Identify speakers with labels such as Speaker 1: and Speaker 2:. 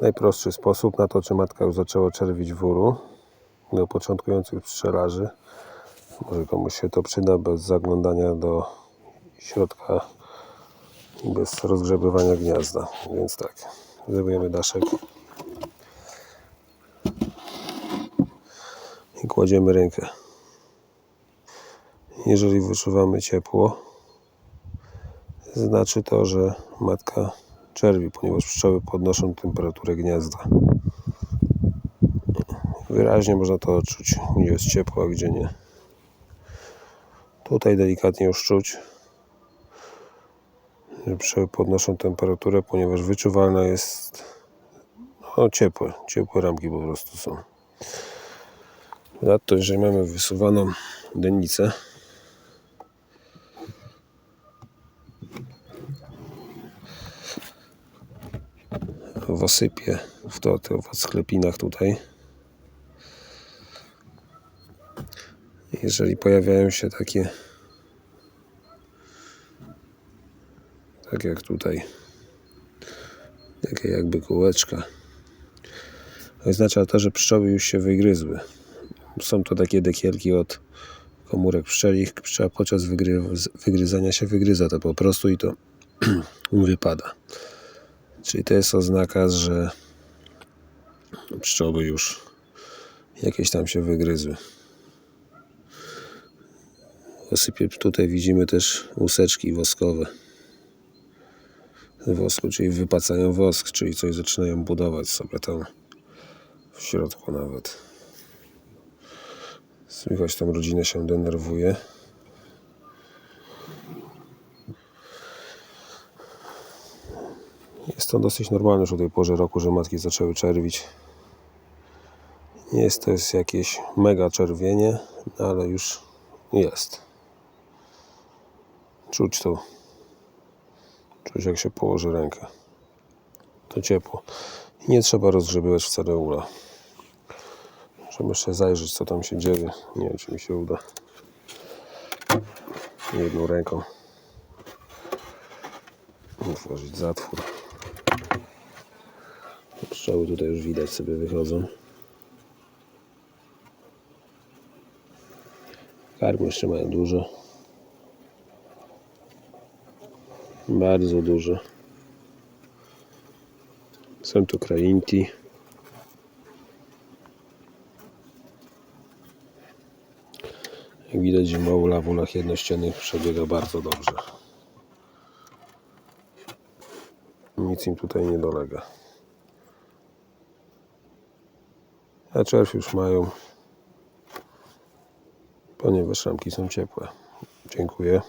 Speaker 1: Najprostszy sposób na to, czy matka już zaczęła czerwić wóru dla początkujących pszczelarzy. Może komuś się to przyda bez zaglądania do środka i bez rozgrzebywania gniazda. Więc tak, zajmujemy daszek i kładziemy rękę. Jeżeli wyczuwamy ciepło, znaczy to, że matka czerwi, ponieważ pszczoły podnoszą temperaturę gniazda. Wyraźnie można to odczuć, gdzie jest ciepło, a gdzie nie. Tutaj delikatnie już czuć, że pszczoły podnoszą temperaturę, ponieważ wyczuwalna jest no, ciepłe, ciepłe ramki po prostu są. Ponadto, jeżeli mamy wysuwaną dennicę, w osypie, w to, to w sklepinach tutaj. Jeżeli pojawiają się takie, tak jak tutaj, takie jakby kółeczka, oznacza to, że pszczoły już się wygryzły. Są to takie dekielki od komórek pszczelich. Pszczoła podczas wygry, wygryzania się wygryza to po prostu i to wypada. Czyli to jest oznaka, że pszczoły już jakieś tam się wygryzły. Osypie tutaj widzimy też łuseczki woskowe wosku, czyli wypacają wosk, czyli coś zaczynają budować sobie tam w środku nawet. Słychać tam rodzinę się denerwuje. Jest to dosyć normalne już o tej porze roku, że matki zaczęły czerwić. Nie jest to jest jakieś mega czerwienie, ale już jest. Czuć to. Czuć jak się położy rękę. To ciepło. I nie trzeba rozgrzebywać wcale ula. Możemy jeszcze zajrzeć co tam się dzieje. Nie wiem czy mi się uda. Jedną ręką. Otworzyć zatwór. Pszczoły tutaj już widać sobie wychodzą. Karmy jeszcze mają dużo. Bardzo dużo. Są tu krainki. Jak widać zimoula w ulach jednościennych przebiega bardzo dobrze. Nic im tutaj nie dolega. Czerw już mają, ponieważ ramki są ciepłe. Dziękuję.